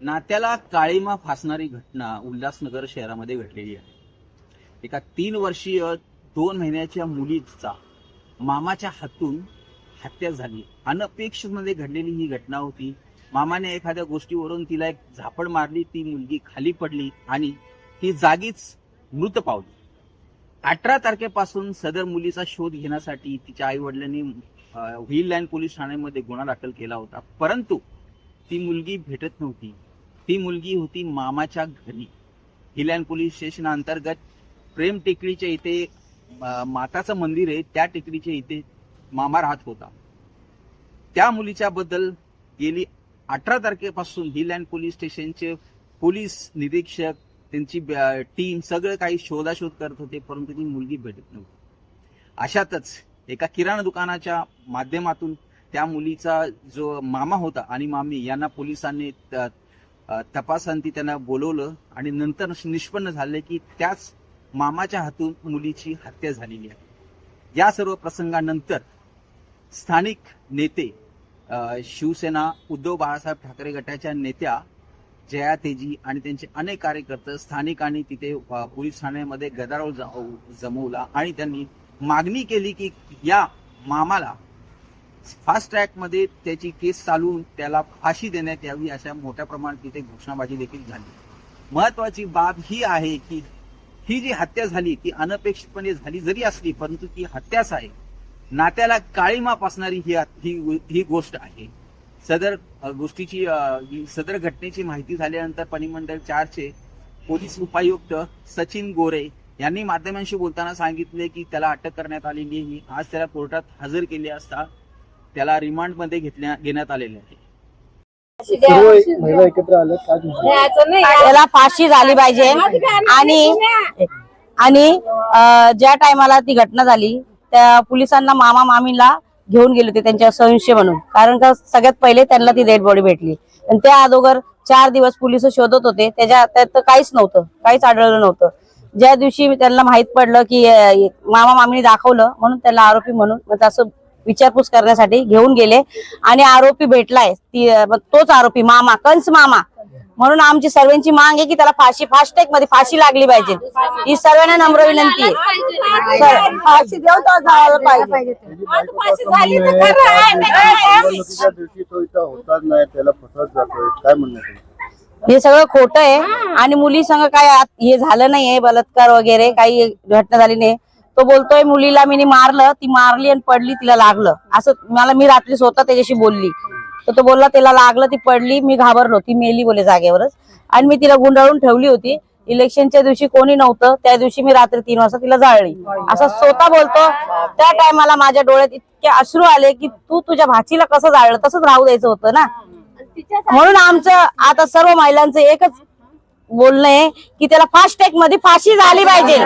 नात्याला काळीमा फासणारी घटना उल्हासनगर शहरामध्ये घडलेली आहे. एका तीन वर्षीय दोन महिन्याच्या मुलीचा मामाच्या हातून हत्या झाली. अनपेक्षितमध्ये घडलेली ही घटना होती. मामाने एखाद्या गोष्टीवरून तिला एक झापड मारली ती मुलगी खाली पडली आणि ती जागीच मृत पावली. अठरा तारखेपासून सदर मुलीचा शोध घेण्यासाठी तिच्या आई वडिलांनी व्हील लाईन पोलीस ठाण्यामध्ये गुन्हा दाखल केला होता. परंतु ती मुलगी भेटत नव्हती. ती मुलगी होती मामाच्या घरी. व्हील पोलीस स्टेशन अंतर्गत प्रेम टेकडीच्या इथे माताचं मंदिर आहे त्या टेकडीच्या इथे मामा राहत होता. त्या मुलीच्या बद्दल गेली अठरा तारखेपासून हिलँड पोलीस स्टेशनचे पोलीस निरीक्षक त्यांची टीम सगळं काही शोधाशोध करत होते परंतु ती मुलगी भेटत नव्हती. अशातच एका किराणा दुकानाच्या माध्यमातून त्या मुलीचा जो मामा होता आणि मामी यांना पोलिसांनी तपासांती त्यांना बोलवलं आणि नंतर निष्पन्न झाले की त्याच मामाच्या हातून मुलीची हत्या झालेली आहे. या सर्व प्रसंगानंतर स्थानिक नेते शिवसेना उद्धव बाळासाहेब ठाकरे गटाच्या नेत्या जया तेजी आणि त्यांचे अनेक कार्यकर्ते स्थानिकांनी तिथे पोलीस ठाण्यामध्ये गदारोळ जमवला आणि त्यांनी मागणी केली की या मामाला फास्ट ट्रॅकमध्ये त्याची केस चालवून त्याला फाशी देण्यात यावी अशा मोठ्या प्रमाणात तिथे घोषणाबाजी देखील झाली. महत्वाची बाब ही आहे की ही जी हत्या झाली ती अनपेक्षितपणे झाली जरी असली परंतु ती हत्याच आहे. नात्याला काळीमा पासणारी ही ही ही गोष्ट आहे. सदर गोष्टीची सदर घटनेची माहिती झाल्यानंतर परिमंडळ चारचे पोलीस उपायुक्त सचिन गोरे यांनी माध्यमांशी बोलताना सांगितले की त्याला अटक करण्यात आलेली आहे. आज त्याला कोर्टात हजर केले असता त्याला रिमांडमध्ये घेतल्या घेण्यात आलेले आहे. सर्व महिला एकत्र आल्या काय तुमचं त्याला फाशी झाली पाहिजे. आणि आणि अं, ज्या टायमाला ती घटना झाली त्या पोलिसांना मामा मामीला घेऊन गेले होते त्यांच्या संशय म्हणून. कारण का सगळ्यात पहिले त्यांना ती डेड बॉडी भेटली. आणि त्या अगोदर चार दिवस पोलीस शोधत होते. त्याच्या त्यात काहीच नव्हतं. काहीच आढळलं नव्हतं. ज्या दिवशी त्यांना माहीत पडलं की अं, मामा मामीने दाखवलं म्हणून त्याला आरोपी म्हणून. मग असं विचारपूस करण्यासाठी घेऊन गेले. आणि आरोपी भेटलाय. ती तोच आरोपी मामा कंस मामा. म्हणून आमची सर्वांची मांग आहे की त्याला फाशी फास्टॅगमध्ये फाशी लागली पाहिजे. ही सर्वांना नम्र विनंती आहे. फाशी पाहिजे. हे सगळं खोटं आहे. आणि मुली संग काय हे झालं नाहीये बलात्कार वगैरे काही घटना झाली नाही. तो बोलतोय मुलीला मी मारलं ती मारली आणि पडली तिला लागलं. असं मला मी रात्री स्वतः त्याच्याशी बोलली. तर तो बोलला तिला लागलं ती पडली मी घाबरलो ती मेली बोले जागेवरच. आणि मी तिला गुंडाळून ठेवली होती. इलेक्शनच्या दिवशी कोणी नव्हतं त्या दिवशी मी रात्री तीन वाजता तिला जाळली. असं स्वतः बोलतो. त्या टायमाला माझ्या डोळ्यात इतके अश्रू आले की तू तुझ्या भाचीला कसं जाळलं? तसंच राहू द्यायचं होतं ना. म्हणून आमचं आता सर्व महिलांचं एकच बोलणं आहे की त्याला फास्ट टॅगमध्ये फाशी झाली पाहिजे.